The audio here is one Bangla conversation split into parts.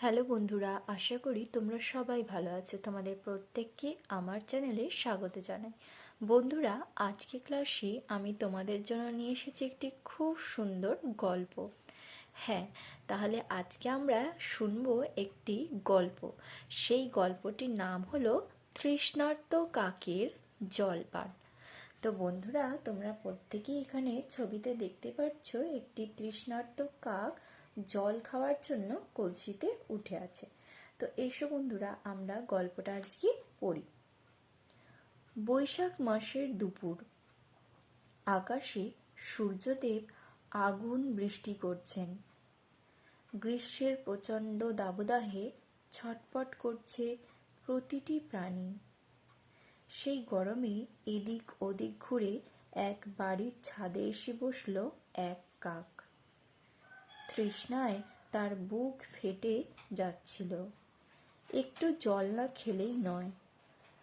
হ্যালো বন্ধুরা, আশা করি তোমরা সবাই ভালো আছো। তোমাদের প্রত্যেককে আমার চ্যানেলে স্বাগত জানাই। বন্ধুরা, আজকে ক্লাসে আমি তোমাদের জন্য নিয়ে এসেছি একটি খুব সুন্দর গল্প। হ্যাঁ তাহলে আজকে আমরা শুনব একটি গল্প। সেই গল্পটির নাম হলো তৃষ্ণার্ত কাকের জলপান। তো বন্ধুরা, তোমরা প্রত্যেকেই এখানে ছবিতে দেখতে পাচ্ছ একটি তৃষ্ণার্ত কাক জল খাওয়ার জন্য কলসিতে উঠে আছে। তো এসো বন্ধুরা, আমরা গল্পটা আজকে পড়ি। বৈশাখ মাসের দুপুর। আকাশে সূর্যদেব আগুন বৃষ্টি করছেন। গ্রীষ্মের প্রচণ্ড দাবদাহে ছটপট করছে প্রতিটি প্রাণী। সেই গরমে এদিক ওদিক ঘুরে এক বাড়ির ছাদে এসে বসল এক কাক। তৃষ্ণায় তার বুক ফেটে যাচ্ছিল। একটু জল না খেলেই নয়।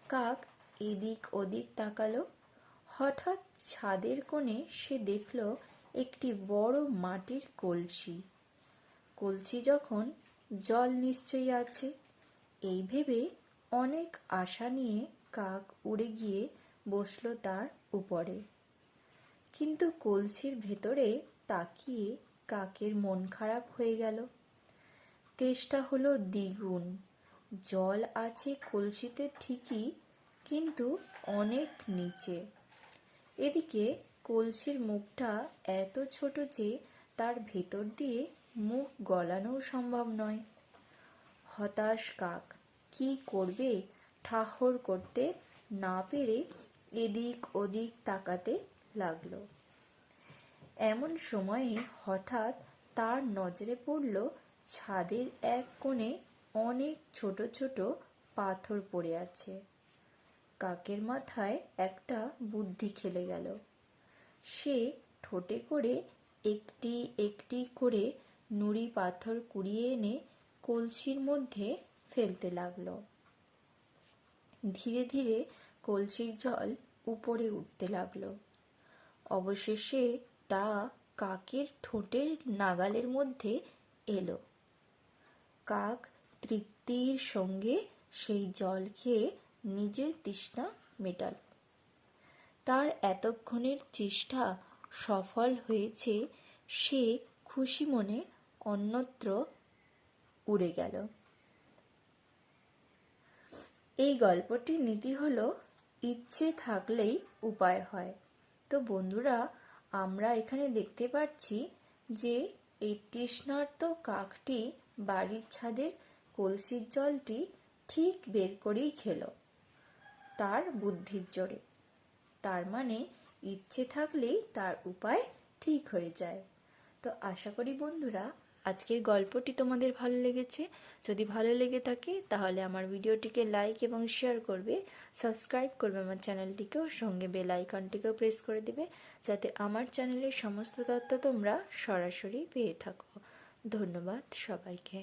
কাক এদিক ওদিক তাকালো। হঠাৎ ছাদের কোণে সে দেখল একটি বড় মাটির কলসি। কলসি যখন জল নিশ্চয়ই আছে, এই ভেবে অনেক আশা নিয়ে কাক উড়ে গিয়ে বসল তার উপরে। কিন্তু কলসির ভেতরে তাকিয়ে কাকের মন খারাপ হয়ে গেল। তেষ্টা হলো দ্বিগুণ। জল আছে কলসিতে ঠিকই, কিন্তু অনেক নিচে। এদিকে কলসির মুখটা এত ছোট যে তার ভেতর দিয়ে মুখ গলানোও সম্ভব নয়। হতাশ কাক, কি করবে? ঠাহর করতে না পেরে এদিক ওদিক তাকাতে লাগল। এমন সময়ে হঠাৎ তার নজরে পড়ল ছাদের এক কোণে অনেক ছোট ছোট পাথর পড়ে আছে। কাকের মাথায় একটা বুদ্ধি খেলে গেল। সে ঠোঁটে করে একটি একটি করে নুড়ি পাথর কুড়িয়ে এনে কলসির মধ্যে ফেলতে লাগল। ধীরে ধীরে কলসির জল উপরে উঠতে লাগল। অবশেষে তা কাকের ঠোঁটের নাগালের মধ্যে এলো। কাক তৃপ্তির সঙ্গে সেই জল খেয়ে নিজের তৃষ্ণা মেটাল। তার এতক্ষণের চেষ্টা সফল হয়েছে, সে খুশি মনে অন্যত্র উড়ে গেল। এই গল্পটির নীতি হলো, ইচ্ছে থাকলেই উপায় হয়। তো বন্ধুরা আমরা এখানে দেখতে পাচ্ছি যে এই তৃষ্ণার্ত কাকটি বাড়ির ছাদের কলসির জলটি ঠিক বের করেই খেল। তার বুদ্ধির জোরে। তার মানে ইচ্ছে থাকলেই তার উপায় ঠিক হয়ে যায়। তো আশা করি বন্ধুরা আজকের গল্পটি তোমাদের ভালো লেগেছে? যদি ভালো লেগে থাকে, তাহলে আমার ভিডিওটিকে লাইক এবং শেয়ার করবে। সাবস্ক্রাইব করবে আমার চ্যানেলটিকেও সঙ্গে বেল আইকনটিকেও প্রেস করে দেবে, যাতে আমার চ্যানেলের সমস্ত তথ্য তোমরা সরাসরি পেয়ে থাকো। ধন্যবাদ সবাইকে।